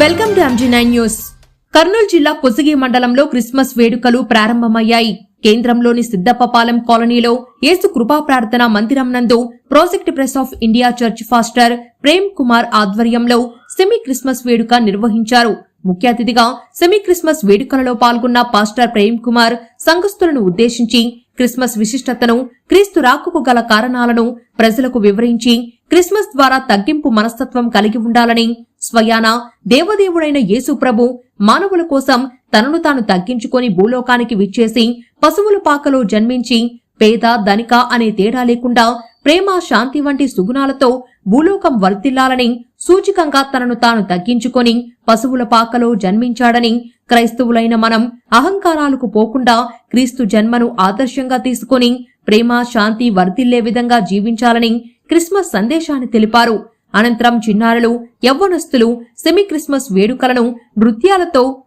Welcome to MG nine news Kurnool జిల్లా కొసిగి మండలంలో Christmas వేడుకలు ప్రారంభమయ్యాయి. కేంద్రంలోని సిద్దప్పపాలెం కాలనీలో యేసు కృపా ప్రార్థన మందిరం నందు project press of India church pastor Prem Kumar ఆధ్వర్యంలో సెమీ క్రిస్మస్ వేడుక నిర్వహించారు. ముఖ్య అతిథిగా సెమీ క్రిస్మస్ వేడుకలలో పాల్గొన్న పాస్టర్ ప్రేమ్ కుమార్ సంఘస్థులను ఉద్దేశించి క్రిస్మస్ విశిష్టతను క్రీస్తు రాకుకు గల కారణాలను ప్రజలకు వివరించి క్రిస్మస్ ద్వారా తగ్గింపు మనస్తత్వం కలిగి ఉండాలని స్వయాన దేవదేవుడైన యేసు ప్రభు మానవుల కోసం తనను తాను తగ్గించుకొని భూలోకానికి విచ్చేసి పశువుల పాకలో జన్మించి పేద ధనిక అనే తేడా లేకుండా ప్రేమ శాంతి వంటి సుగుణాలతో భూలోకం వర్తిల్లాలని సూచికంగా తనను తాను తగ్గించుకొని పశువుల పాకలో జన్మించాడని క్రైస్తవులైన మనం అహంకారాలకు పోకుండా క్రీస్తు జన్మను ఆదర్శంగా తీసుకొని ప్రేమ శాంతి వర్తిల్లే విధంగా జీవించాలని క్రిస్మస్ సందేశాన్ని తెలిపారు. అనంతరం చిన్నారులు యవ్వనస్తులు సెమీ క్రిస్మస్ వేడుకలను నృత్యాలతో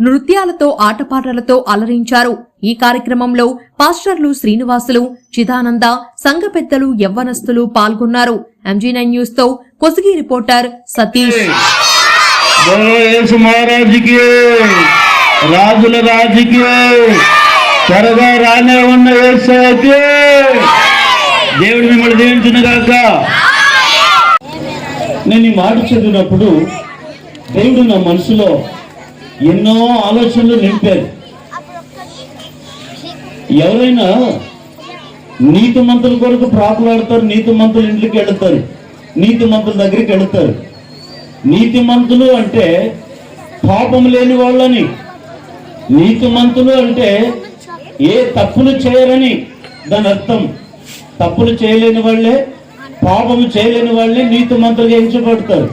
నృత్యాలతో ఆటపాటలతో అలరించారు. ఈ కార్యక్రమంలో పాస్టర్లు శ్రీనివాసులు చిదానంద సంఘ పెద్దలు యవ్వనస్తులు పాల్గొన్నారు. ఎంజీ నైన్ న్యూస్తో కొసిగి రిపోర్టర్ సతీష్. రాజుల రాజుకి త్వరగా రానే ఉన్న దేవుడు మిమ్మల్ని దీవించిన నేను ఈ మాట చదివినప్పుడు దేవుడు నా మనసులో ఎన్నో ఆలోచనలు నింపారు. ఎవరైనా నీతి మంతుల కొరకు ప్రాకులాడతారు నీతి మంత్రులు ఇంట్లోకి వెళతారు నీతి మంతుల దగ్గరికి వెళతారు. నీతిమంతులు అంటే పాపం లేని వాళ్ళని నీతి మంత్రులు అంటే ఏ తప్పులు చేయరని దాని అర్థం. తప్పులు చేయలేని వాళ్ళే పాపము చేయలేని వాళ్ళని నీతి మంత్రులు ఎంచబడతారు.